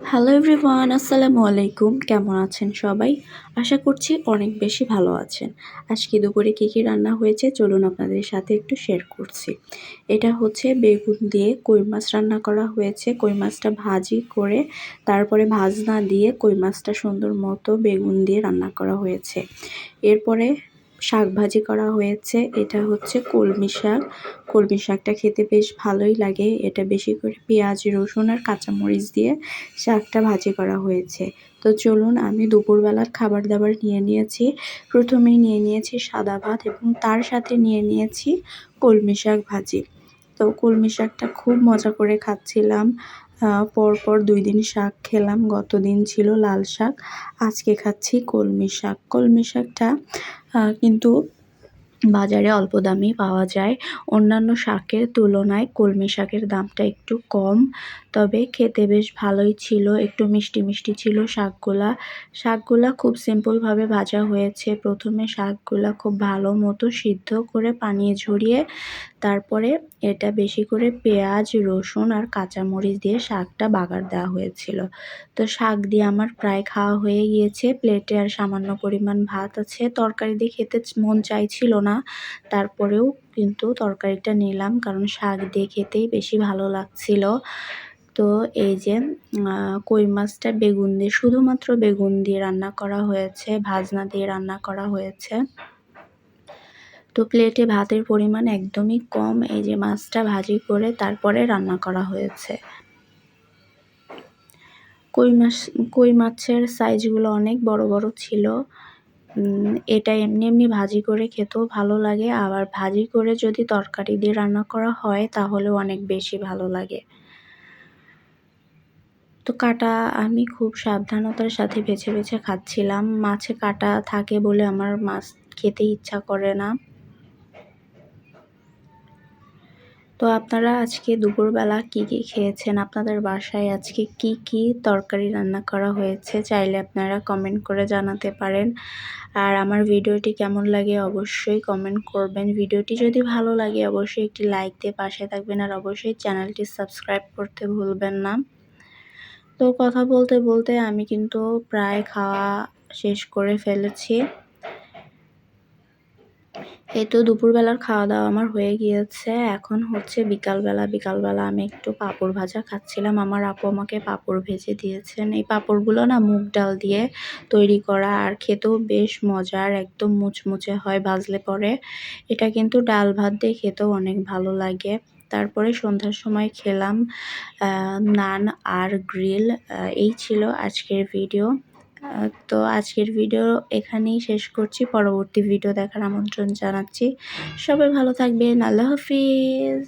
Hello everyone আসসালামু আলাইকুম। কেমন আছেন সবাই? আশা করছি অনেক বেশি ভালো আছেন। আজকে দুপুরে কী কী রান্না হয়েছে চলুন আপনাদের সাথে একটু শেয়ার করছি। এটা হচ্ছে বেগুন দিয়ে কই মাছ রান্না করা হয়েছে। কই মাছটা ভাজি করে তারপরে ভাজনা দিয়ে কই মাছটা সুন্দর মতো বেগুন দিয়ে রান্না করা হয়েছে। এরপরে শাক ভাজি করা হয়েছে। এটা হচ্ছে কলমি শাক। কলমি শাকটা খেতে বেশ ভালোই লাগে। এটা বেশি করে পেঁয়াজ, রসুন আর কাঁচামরিচ দিয়ে শাকটা ভাজি করা হয়েছে। তো চলুন, আমি দুপুরবেলার খাবার দাবার নিয়ে নিয়েছি। প্রথমেই নিয়ে নিয়েছি সাদা ভাত এবং তার সাথে নিয়ে নিয়েছি কলমি শাক ভাজি। তো কলমি শাকটা খুব মজা করে খাচ্ছিলাম। পরপর দুই দিন শাক খেলাম, গতদিন ছিল লাল শাক, আজকে খাচ্ছি কলমি শাক। কলমি শাকটা কিন্তু বাজারে অল্প দামেই পাওয়া যায়। অন্যান্য শাকের তুলনায় কলমি শাকের দামটা একটু কম, তবে খেতে বেশ ভালোই ছিল। একটু মিষ্টি মিষ্টি ছিল শাকগুলা। শাকগুলা খুব সিম্পলভাবে ভাজা হয়েছে। প্রথমে শাকগুলা খুব ভালো মতো সিদ্ধ করে পানিয়ে ঝরিয়ে, তারপরে এটা বেশি করে পেঁয়াজ, রসুন আর কাঁচামরিচ দিয়ে শাকটা বাগার দেওয়া হয়েছিল। তো শাক দিয়ে আমার প্রায় খাওয়া হয়ে গিয়েছে। প্লেটে আর সামান্য পরিমাণ ভাত আছে। তরকারি দিয়ে খেতে মন চাইছিল না। তারপরেও কিন্তু তরকারিটা নিলাম, কারণ শাক দিয়ে খেতেই বেশি ভালো লাগছিল। তো এই যে কই মাছটা বেগুন দিয়ে, শুধুমাত্র বেগুন দিয়ে রান্না করা হয়েছে, ভাজনা দিয়ে রান্না করা হয়েছে। তো প্লেটে ভাতের পরিমাণ একদমই কম, এই যে মাছটা ভাজি করে তারপরে রান্না করা হয়েছে। কই মাছ, কই মাছের সাইজগুলো অনেক বড় বড় ছিল। এটা এমনি এমনি ভাজি করে খেতেও ভালো লাগে। আবার ভাজি করে যদি তরকারি দিয়ে রান্না করা হয় তাহলে অনেক বেশি ভালো লাগে। তো কাটা আমি খুব সাবধানতার সাথে বেছে বেছে খাচ্ছিলাম। মাছে কাটা থাকে বলে আমার মাছ খেতে ইচ্ছা করে না। তো আপনারা আজকে দুপুরবেলা কি কি খেয়েছেন? আপনাদের বাসায় আজকে কি কি তরকারি রান্না করা হয়েছে চাইলে আপনারা কমেন্ট করে জানাতে পারেন। আর আমার ভিডিওটি কেমন লাগে অবশ্যই কমেন্ট করবেন। ভিডিওটি যদি ভালো লাগে অবশ্যই একটি লাইক দিয়ে পাশে থাকবেন আর অবশ্যই চ্যানেলটি সাবস্ক্রাইব করতে ভুলবেন না। তো কথা বলতে বলতে আমি কিন্তু প্রায় খাওয়া শেষ করে ফেলেছি। এই তো দুপুরবেলার খাওয়া দাওয়া আমার হয়ে গিয়েছে। এখন হচ্ছে বিকালবেলা বিকালবেলা আমি একটু পাঁপড় ভাজা খাচ্ছিলাম। আমার আপু আমাকে পাঁপড় ভেজে দিয়েছেন। এই পাঁপড়গুলো না মুগ ডাল দিয়ে তৈরি করা আর খেতেও বেশ মজার, একদম মুচমুচে হয়, ভাজলে পরে। এটা কিন্তু ডাল ভাত দিয়ে খেতেও অনেক ভালো লাগে। তারপরে সন্ধ্যার সময় খেলাম নান আর গ্রিল এই ছিল আজকের ভিডিও। তো আজকের ভিডিও এখানেই শেষ করছি। পরবর্তী ভিডিও দেখার আমন্ত্রণ জানাচ্ছি। সবাই ভালো থাকবেন। আল্লাহ হাফিজ।